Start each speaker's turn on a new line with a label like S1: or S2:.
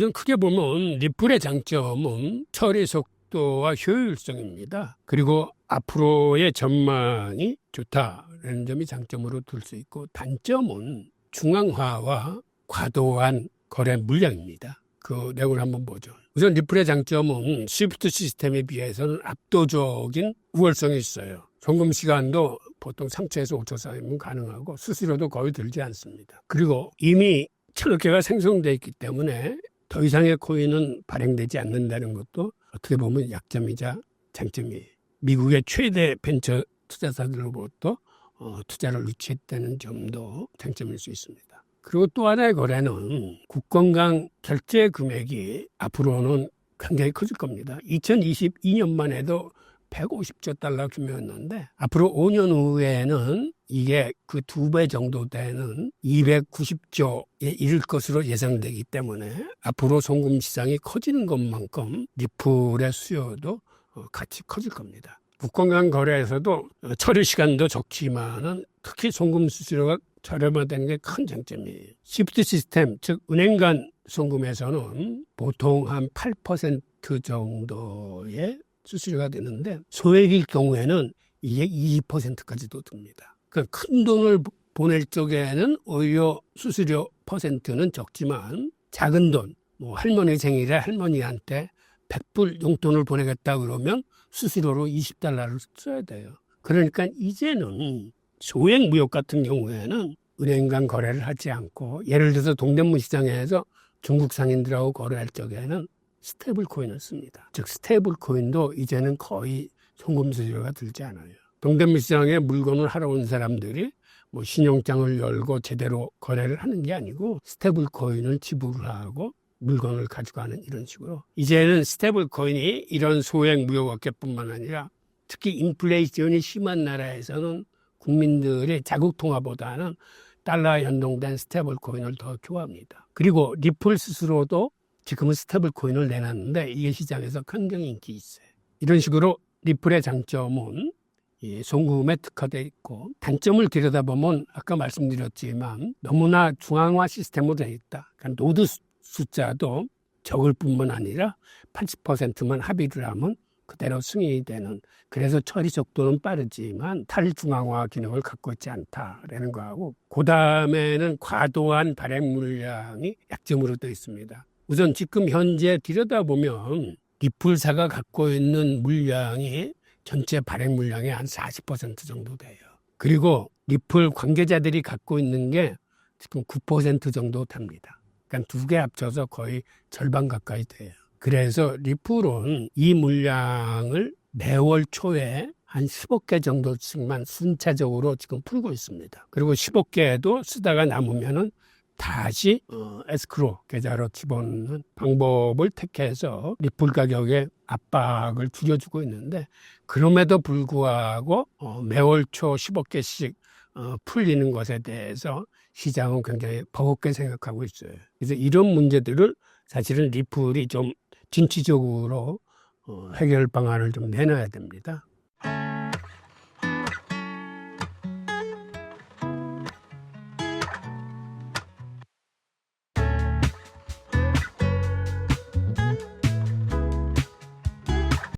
S1: 우선 크게 보면 리플의 장점은 처리 속도와 효율성입니다. 그리고 앞으로의 전망이 좋다라는 점이 장점으로 둘 수 있고 단점은 중앙화와 과도한 거래 물량입니다. 그 내용을 한번 보죠. 우선 리플의 장점은 스위프트 시스템에 비해서는 압도적인 우월성이 있어요. 송금 시간도 보통 3초에서 5초 사이면 가능하고 수수료도 거의 들지 않습니다. 그리고 이미 천억 개가 생성되어 있기 때문에 더 이상의 코인은 발행되지 않는다는 것도 어떻게 보면 약점이자 장점이에요. 미국의 최대 벤처 투자사들로부터 어, 투자를 유치했다는 점도 장점일 수 있습니다. 그리고 또 하나의 거래는 국건강 결제 금액이 앞으로는 굉장히 커질 겁니다. 2022년만 해도 150조 달러 규모였는데 앞으로 5년 후에는 이게 그 두 배 정도 되는 290조에 이를 것으로 예상되기 때문에 앞으로 송금 시장이 커지는 것만큼 리플의 수요도 어, 같이 커질 겁니다. 국건강 거래에서도 어, 처리 시간도 적지만은 특히 송금 수수료가 저렴화되는 게 큰 장점이에요. 시프트 시스템, 즉 은행 간 송금에서는 보통 한 8% 정도의 수수료가 되는데 소액일 경우에는 이게 20%까지도 듭니다. 그러니까 큰 돈을 보낼 적에는 오히려 수수료 퍼센트는 적지만 작은 돈, 뭐 할머니 생일에 할머니한테 100불 용돈을 보내겠다 그러면 수수료로 20달러를 써야 돼요. 그러니까 이제는 소액 무역 같은 경우에는 은행 간 거래를 하지 않고 예를 들어서 동대문 시장에서 중국 상인들하고 거래할 적에는 스테이블 코인을 씁니다. 즉 스테이블 코인도 이제는 거의 송금 수수료가 들지 않아요. 동대문 시장에 물건을 하러 온 사람들이 뭐 신용장을 열고 제대로 거래를 하는 게 아니고 스테이블 코인을 지불을 하고 물건을 가져가는 이런 식으로 이제는 스테이블 코인이 이런 소액 무역업계뿐만 아니라 특히 인플레이션이 심한 나라에서는 국민들의 자국 통화보다는 달러에 연동된 스테이블 코인을 더 좋아합니다. 그리고 리플 스스로도 지금은 스테이블 코인을 내놨는데 이게 시장에서 굉장히 인기 있어요. 이런 식으로 리플의 장점은 이 송금에 특화되어 있고 단점을 들여다보면 아까 말씀드렸지만 너무나 중앙화 시스템으로 되어 있다. 그러니까 노드 수- 숫자도 적을 뿐만 아니라 80%만 합의를 하면 그대로 승인이 되는 그래서 처리 속도는 빠르지만 탈중앙화 기능을 갖고 있지 않다라는 거하고 그 다음에는 과도한 발행 물량이 약점으로 되어 있습니다. 우선 지금 현재 들여다보면 리플사가 갖고 있는 물량이 전체 발행 물량의 한 40% 정도 돼요. 그리고 리플 관계자들이 갖고 있는 게 지금 9% 정도 됩니다. 그러니까 두 개 합쳐서 거의 절반 가까이 돼요. 그래서 리플은 이 물량을 매월 초에 한 10억 개 정도씩만 순차적으로 지금 풀고 있습니다. 그리고 10억 개도 쓰다가 남으면은 다시 어, 에스크로 계좌로 집어넣는 방법을 택해서 리플 가격의 압박을 줄여주고 있는데 그럼에도 불구하고 어, 매월 초 10억 개씩 어, 풀리는 것에 대해서 시장은 굉장히 버겁게 생각하고 있어요. 그래서 이런 문제들을 사실은 리플이 좀 진취적으로 어, 해결 방안을 좀 내놔야 됩니다.